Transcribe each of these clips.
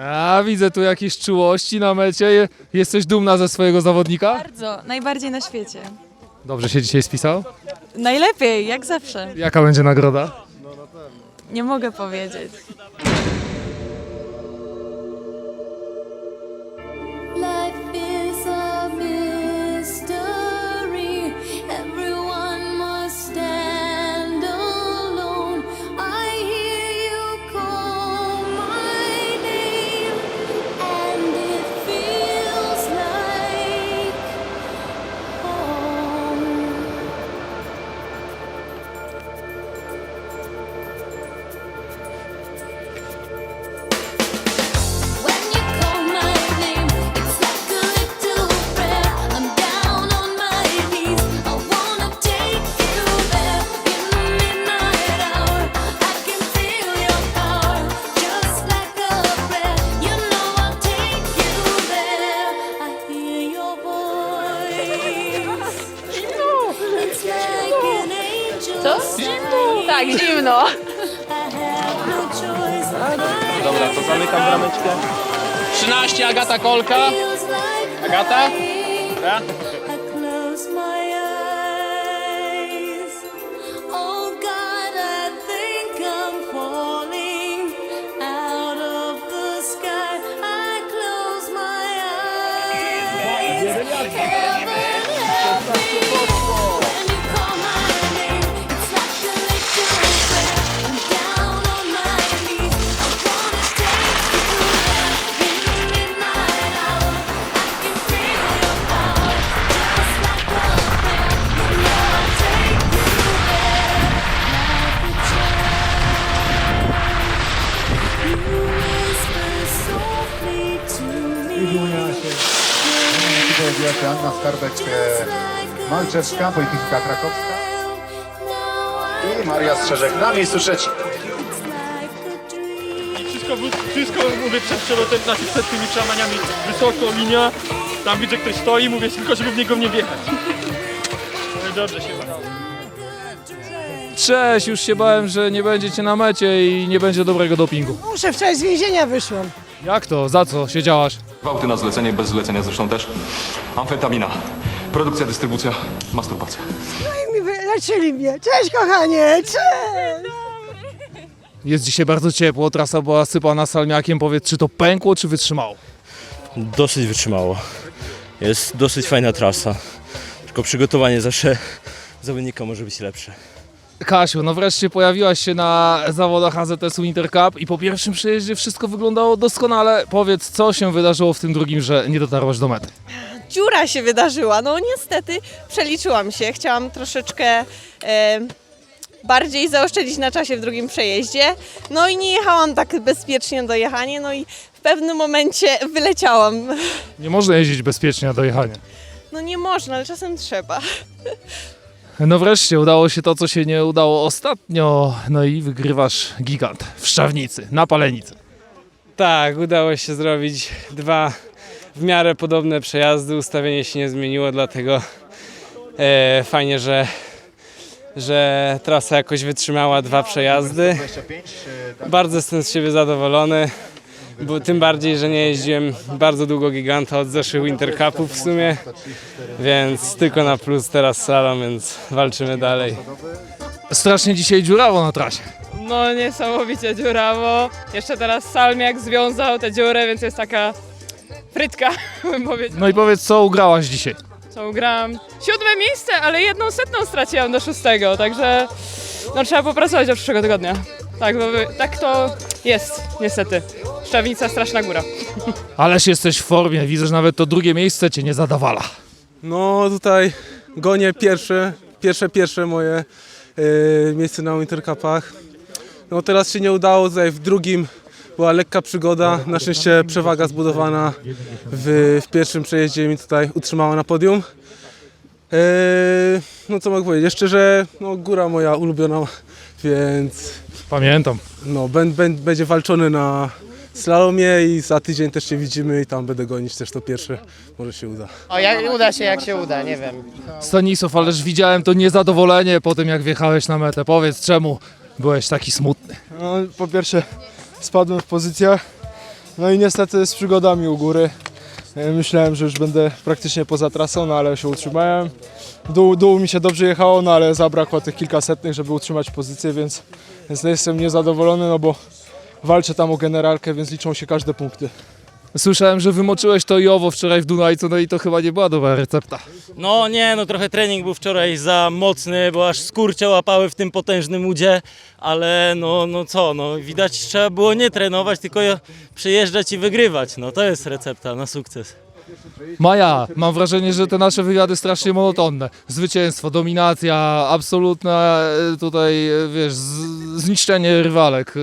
A, widzę tu jakieś czułości na mecie. Je- Jesteś dumna ze swojego zawodnika? Bardzo, najbardziej na świecie. Dobrze się dzisiaj spisał? Najlepiej, jak zawsze. Jaka będzie nagroda? Nie mogę powiedzieć. Dobra, to zamykam brameczkę. 13, Agata Kolka. Agata? crying. Dobra. I close Anna Skarbek, Malczewska, Polityka Krakowska i Maria Strzeżek na miejscu trzecim. Wszystko, wszystko mówię przed przelotem, znaczy przed tymi przełamaniami. Wysoko, linia. Tam widzę, ktoś stoi, mówię tylko, żeby w niego nie wjechać. No i dobrze się udało. Cześć, już się bałem, że nie będziecie na mecie i nie będzie dobrego dopingu. Muszę wczoraj z więzienia wyszłam. Jak to? Za co siedziałaś? Gwałty na zlecenie, bez zlecenia zresztą też. Amfetamina. Produkcja, dystrybucja, masturbacja. I mi wyleczyli mnie. Cześć kochanie, cześć! Jest dzisiaj bardzo ciepło, trasa była sypana salmiakiem. Powiedz, czy to pękło, czy wytrzymało? Dosyć wytrzymało. Jest dosyć fajna trasa. Tylko przygotowanie zawsze zawodnika może być lepsze. Kasiu, no wreszcie pojawiłaś się na zawodach AZS-u Intercup i po pierwszym przejeździe wszystko wyglądało doskonale. Powiedz, co się wydarzyło w tym drugim, że nie dotarłaś do mety? dziura się wydarzyła. No niestety przeliczyłam się. Chciałam troszeczkę e, bardziej zaoszczędzić na czasie w drugim przejeździe. No i nie jechałam tak bezpiecznie do jechania. No i w pewnym momencie wyleciałam. Nie można jeździć bezpiecznie na dojechanie. No nie można, ale czasem trzeba. No wreszcie udało się to, co się nie udało ostatnio. No i wygrywasz gigant w Szczawnicy, na Palenicy. Tak, udało się zrobić dwa w miarę podobne przejazdy. Ustawienie się nie zmieniło, dlatego e, fajnie, że, że trasa jakoś wytrzymała dwa przejazdy. Bardzo jestem z siebie zadowolony, bo tym bardziej, że nie jeździłem bardzo długo giganta od zeszłych Winter Cupów w sumie, więc tylko na plus teraz slalom, więc walczymy dalej. Strasznie dzisiaj dziurawo na trasie. No niesamowicie dziurawo. Jeszcze teraz Salmiak związał tę dziurę, więc jest taka frytka, bym powiedział. No i powiedz, co ugrałaś dzisiaj? Co ugrałam? Siódme miejsce, ale jedną setną straciłam do szóstego, także no trzeba popracować do przyszłego tygodnia. Tak, bo wy- tak to jest, niestety. Szczawnica, straszna góra. Ależ jesteś w formie, widzę, że nawet to drugie miejsce cię nie zadawala. No tutaj gonię pierwsze, pierwsze, pierwsze moje e, miejsce na Intercupach. No teraz się nie udało, tutaj w drugim była lekka przygoda. Na szczęście przewaga zbudowana w, w pierwszym przejeździe mi tutaj utrzymała na podium. E, no co mogę powiedzieć, jeszcze, że no, góra moja ulubiona, więc Pamiętam. no, bę, będzie walczony na slalomie i za tydzień też się widzimy i tam będę gonić też to pierwsze, może się uda. O, jak, uda się jak się uda, nie wiem. Stanisław, ależ widziałem to niezadowolenie po tym, jak wjechałeś na metę. Powiedz, czemu byłeś taki smutny? No, po pierwsze spadłem w pozycjach, No i niestety z przygodami u góry. Myślałem, że już będę praktycznie poza trasą, no ale się utrzymałem. Dół, dół mi się dobrze jechało, no ale zabrakło tych kilkasetnych, żeby utrzymać pozycję, więc, więc jestem niezadowolony, no bo walczę tam o generalkę, więc liczą się każde punkty. Słyszałem, że wymoczyłeś to i owo wczoraj w Dunajcu, no i to chyba nie była dobra recepta. No nie, no trochę trening był wczoraj za mocny, bo aż skurcze łapały w tym potężnym udzie, ale no, no co, no widać trzeba było nie trenować, tylko przyjeżdżać i wygrywać. No to jest recepta na sukces. Maja, mam wrażenie, że te nasze wywiady strasznie monotonne. Zwycięstwo, dominacja, absolutne tutaj, e, wiesz, zniszczenie rywalek. E,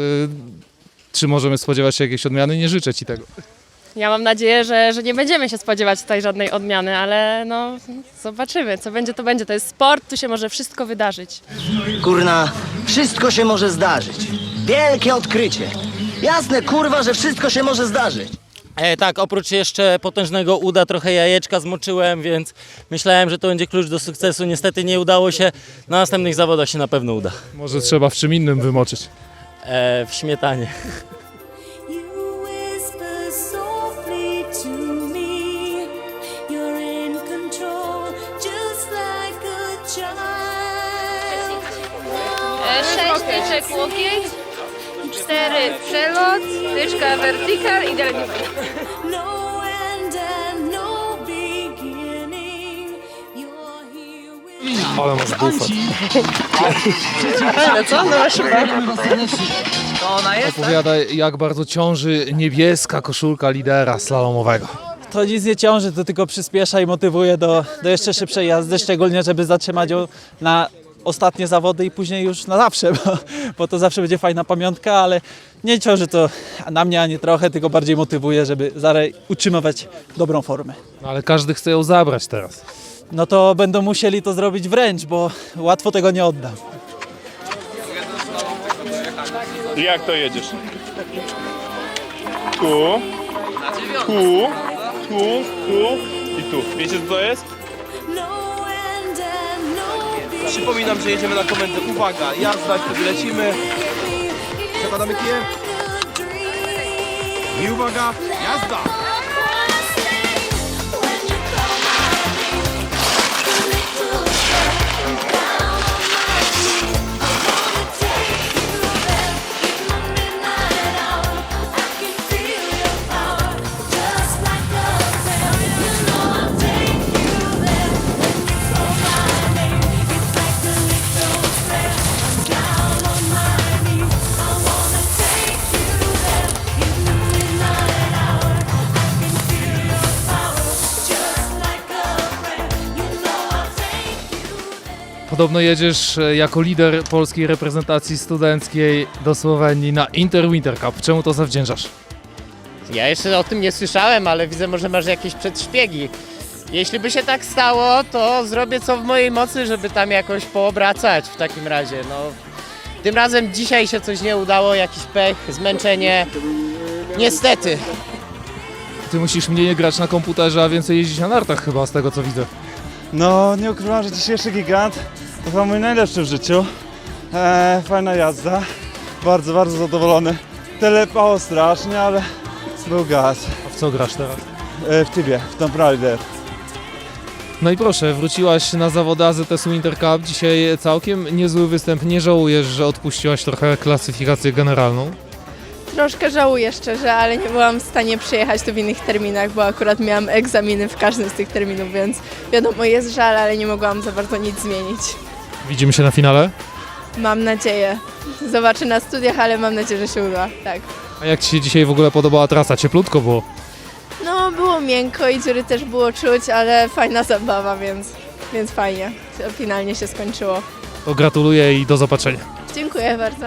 Czy możemy spodziewać się jakiejś odmiany? Nie życzę ci tego. Ja mam nadzieję, że, że nie będziemy się spodziewać tutaj żadnej odmiany, ale no zobaczymy, co będzie, to będzie. To jest sport, tu się może wszystko wydarzyć. Kurna, wszystko się może zdarzyć. Wielkie odkrycie. Jasne, kurwa, że wszystko się może zdarzyć. E, tak, oprócz jeszcze potężnego uda trochę jajeczka zmoczyłem, więc myślałem, że to będzie klucz do sukcesu. Niestety nie udało się, na następnych zawodach się na pewno uda. Może trzeba w czym innym wymoczyć. E, w śmietanie. 4 przelot, styczka vertical i delegiowanie. Ale masz bufet. Ale co? No właśnie. To ona jest. Tak? Opowiadaj, jak bardzo ciąży niebieska koszulka lidera slalomowego. To nic nie ciąży, to tylko przyspiesza i motywuje do, do jeszcze szybszej jazdy, szczególnie żeby zatrzymać ją na ostatnie zawody i później już na zawsze, bo, bo to zawsze będzie fajna pamiątka, ale nie ciąży to na mnie ani trochę, tylko bardziej motywuje, żeby dalej utrzymywać dobrą formę. No, ale każdy chce ją zabrać teraz. No to będą musieli to zrobić wręcz, bo łatwo tego nie oddam. Jak to jedziesz? Tu, tu, tu, tu i tu. Wiecie co to jest? Przypominam, że jedziemy na komendę. Uwaga, jazda, wtedy lecimy. Zakładamy kije. I uwaga, jazda! Podobno jedziesz e, jako lider polskiej reprezentacji studenckiej do Słowenii na Inter Winter Cup. Czemu to zawdzięczasz? Ja jeszcze o tym nie słyszałem, ale widzę, może masz jakieś przedszpiegi. Jeśli by się tak stało, to zrobię co w mojej mocy, żeby tam jakoś poobracać w takim razie. No, tym razem dzisiaj się coś nie udało, jakiś pech, zmęczenie. Niestety. Ty musisz mniej grać na komputerze, a więcej jeździć na nartach chyba, z tego co widzę. No, nie ukrywam, że dzisiejszy gigant to chyba mój najlepszy w życiu. E, fajna jazda. Bardzo, bardzo zadowolony. Telepało strasznie, ale był gaz. A w co grasz teraz? E, w Tybie, w Tomb Raider. No i proszę, wróciłaś na zawody AZS Winter Cup. Dzisiaj całkiem niezły występ. Nie żałujesz, że odpuściłaś trochę klasyfikację generalną? Troszkę żałuję szczerze, ale nie byłam w stanie przyjechać tu w innych terminach, bo akurat miałam egzaminy w każdym z tych terminów, więc wiadomo, jest żal, ale nie mogłam za bardzo nic zmienić. Widzimy się na finale. Mam nadzieję. Zobaczę na studiach, ale mam nadzieję, że się uda. Tak. A jak Ci się dzisiaj w ogóle podobała trasa? Cieplutko było. No, było miękko i dziury też było czuć, ale fajna zabawa, więc, więc fajnie. Finalnie się skończyło. To gratuluję i do zobaczenia. Dziękuję bardzo.